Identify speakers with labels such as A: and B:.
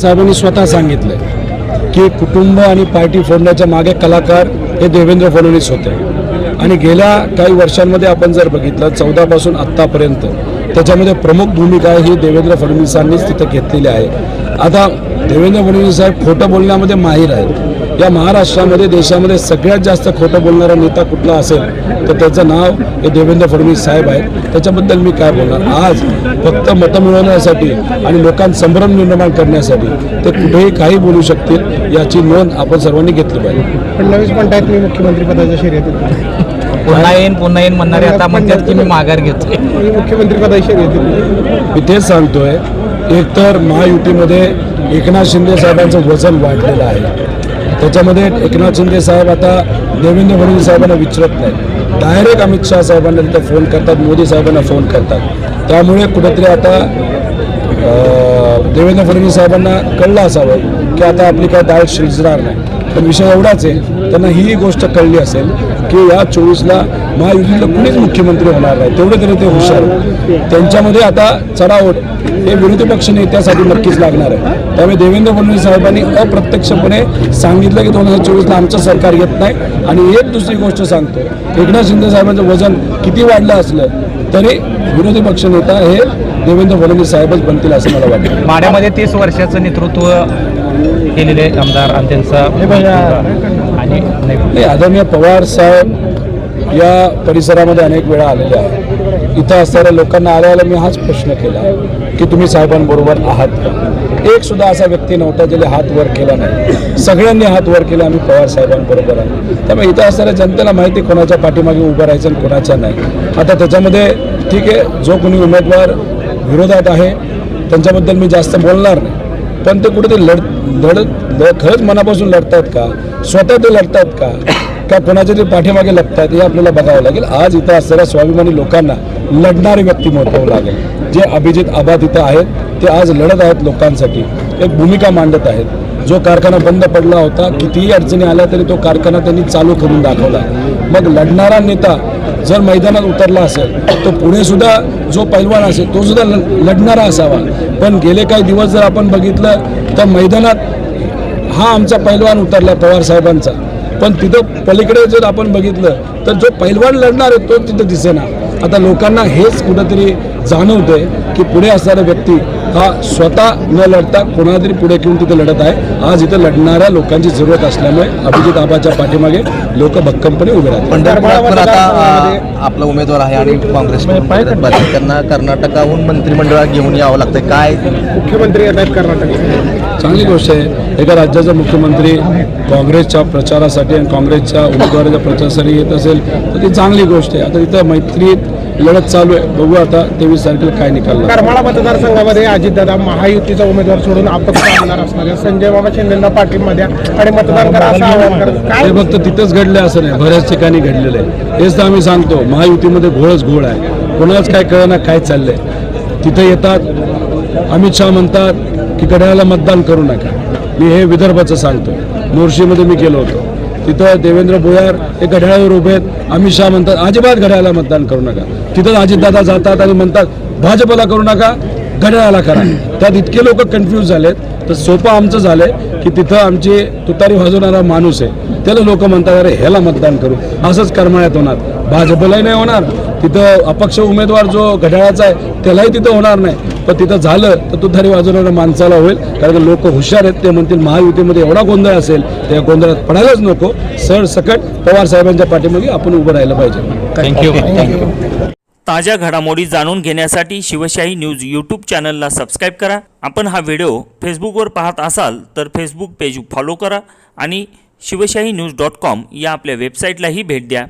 A: साहेबांनी स्वतः सांगितलं की कुटुंब आणि पार्टी फोडण्याच्या मागे कलाकार हे देवेंद्र फडणवीस होते. आणि गेल्या काही वर्षांमध्ये आपण जर बघितलं चौदापासून आत्तापर्यंत त्याच्यामध्ये प्रमुख भूमिका ही देवेंद्र फडणवीसांनीच तिथं घेतलेली आहे. आता देवेंद्र फडणवीस साहेब खोटं बोलण्यामध्ये माहीर आहेत. या महाराष्ट्रामध्ये देशामध्ये सगळ्यात जास्त खोटं बोलणारा नेता कुठला असेल तर त्याचं नाव हे देवेंद्र फडणवीस साहेब आहेत. त्याच्याबद्दल मी काय बोलणार? आज फक्त मतं मिळवण्यासाठी आणि लोकांत संभ्रम निर्माण करण्यासाठी ते कुठेही काही बोलू शकतील याची नोंद आपण सर्वांनी घेतली पाहिजे.
B: फडणवीस म्हणतायत मी मुख्यमंत्री पदाच्या शर्यतीत.
C: पुन्हा येईन पुन्हा येईन म्हणणारे आता म्हणतात की मी माघार घेतोय.
B: मी मुख्यमंत्री पदाच्या शर्यतीत.
A: मी तेच सांगतोय एकतर महायुतीमध्ये एकनाथ शिंदे साहेबांचं वजन वाढलेलं आहे. त्याच्यामध्ये एकनाथ शिंदे साहेब आता देवेंद्र फडणवीस साहेबांना विचारत नाहीत. डायरेक्ट अमित शहा साहेबांना तिथं फोन करतात मोदी साहेबांना फोन करतात. त्यामुळे कुठेतरी आता देवेंद्र फडणवीस साहेबांना कळलं असावं की आता आपली काय डाळ शिजणार नाही. पण विषय एवढाच आहे त्यांना ही गोष्ट कळली असेल की या चोवीसला महायुतीतलं कुणीच मुख्यमंत्री होणार नाही. तेवढे तरी ते हुशार त्यांच्यामध्ये आता चढाओढ. हे विरोधी पक्ष नेत्यासाठी नक्कीच लागणार आहे. त्यामुळे देवेंद्र फडणवीस साहेबांनी अप्रत्यक्षपणे सांगितलं की दोन हजार चोवीसला आमचं सरकार येत नाही. आणि एक दुसरी गोष्ट सांगतो एकनाथ शिंदे साहेबांचं वजन किती वाढलं असलं तरी विरोधी पक्ष नेता हे देवेंद्र फडणवीस साहेबच बनतील असं मला वाटतं.
C: माड्यामध्ये तीस वर्षाचं नेतृत्व केलेले आमदार आणि त्यांचा आणि
A: आदरणीय पवार साहेब या परिसरामध्ये अनेक वेळा आलेले आहेत. इथं असणाऱ्या लोकांना आल्याला मी हाच प्रश्न केला. की तुम्ही साहेबांबरोबर आहात का? एक सुद्धा असा व्यक्ती नव्हता ज्याने हात वर केला नाही. सगळ्यांनी हात वर केला आम्ही पवार साहेबांबरोबर आहे त्यामुळे इथं असणाऱ्या जनतेला माहिती कोणाच्या पाठीमागे उभं राहायचं आणि कोणाच्या नाही. आता त्याच्यामध्ये ठीक आहे जो कोणी उमेदवार विरोधात आहे त्यांच्याबद्दल मी जास्त बोलणार नाही. पण ते कुठे ते लढ लढत खरंच मनापासून लढतात का? स्वतः ते लढतात का? का कोणाच्या ते पाठीमागे लढतायत हे आपल्याला बघावं लागेल. आज इथं असणाऱ्या स्वाभिमानी लोकांना लढणारे व्यक्ती मोठावं लागेल. जे अभिजित आबाद इथं आहेत ते आज लढत आहेत लोकांसाठी. एक भूमिका मांडत आहेत. जो कारखाना बंद पडला होता कितीही अडचणी आल्या तरी तो कारखाना त्यांनी चालू करून दाखवला. मग लढणारा नेता जर मैदानात उतरला असेल तर पुढे सुद्धा जो पैलवान असेल तो सुद्धा ल- लढणारा असावा. पण गेले काही दिवस जर आपण बघितलं तर मैदानात हा आमचा पैलवान उतरला पवार साहेबांचा. पण तिथं पलीकडे जर आपण बघितलं तर जो पैलवान लढणार आहे तो तिथं दिसेना. आता लोकांना हेच कुठंतरी जाणवतंय की पुढे असणारा व्यक्ती हा स्वतः न लढता कोणाला तरी पुढे घेऊन तिथे लढत आहे. आज इथं लढणाऱ्या लोकांची जरूरत असल्यामुळे अभिजित आबाच्या पाठीमागे लोक भक्कमपणे उभे राहतात.
D: पंढरपुरात पण आता आपला उमेदवार आहे आणि काँग्रेस त्यांना कर्नाटकाहून मंत्रिमंडळात घेऊन यावं लागतं काय?
B: मुख्यमंत्री येत आहेत कर्नाटक.
A: चांगली गोष्ट आहे. एका राज्याचा मुख्यमंत्री काँग्रेसच्या प्रचारासाठी आणि काँग्रेसच्या उमेदवाराच्या प्रचारासाठी येत असेल तर ती चांगली गोष्ट आहे. आता इथं मैत्रीत लढत चालू आहे. बघू आता तेवीस तारखेला काय निकाल.
B: करमाळा मतदारसंघामध्ये अजितदादा महायुतीचा उमेदवार सोडून अपक्ष आमदार असणार आहे. संजय बाबा शिंदेना पाठिंबा द्या आणि मतदान करा असं आवाहन
A: हे फक्त तिथंच घडलं असं नाही. बऱ्याच ठिकाणी घडलेलं आहे. हेच तर आम्ही सांगतो महायुतीमध्ये घोळच घोळ आहे. कोणालाच काय कळना काय चाललंय. तिथं येतात अमित शहा म्हणतात की घड्याळाला मतदान करू नका. मी हे विदर्भाचं सांगतो मोर्शीमध्ये मी गेलो होतो. तिथं देवेंद्र भोयार हे घड्याळावर उभे आहेत. अमित शहा म्हणतात अजिबात घड्याळाला मतदान करू नका. तिथंच अजितदादा जातात आणि म्हणतात भाजपला करू नका घड्याळाला करा. त्यात इतके लोक कन्फ्यूज झालेत. तर सोपं आमचं झालंय की तिथं आमची तुतारी वाजवणारा माणूस आहे. त्याला लोक म्हणतात अरे ह्याला मतदान करू. असंच करमाळ्यात होणार. भाजपलाही नाही होणार. तिथं अपक्ष उमेदवार जो घड्याळाचा आहे त्यालाही तिथं होणार नाही. पण तिथं झालं तर तुतारी वाजवणाऱ्या माणसाला होईल. कारण की लोक हुशार आहेत. ते म्हणतील महायुतीमध्ये एवढा गोंधळ असेल त्या गोंधळात पडायलाच नको. सर सकट पवार साहेबांच्या पाठीमागे आपण उभं राहिलं पाहिजे.
C: थँक्यू थँक्यू
E: ताज्या घडामोडी जाणून घेण्यासाठी शिवशाही न्यूज यूट्यूब चॅनलला सबस्क्राईब करा. आपण हा व्हिडिओ फेसबुकवर पाहत असाल तर फेसबुक पेज फॉलो करा आणि शिवशाही न्यूज डॉट कॉम या आपल्या वेबसाईटलाही भेट द्या.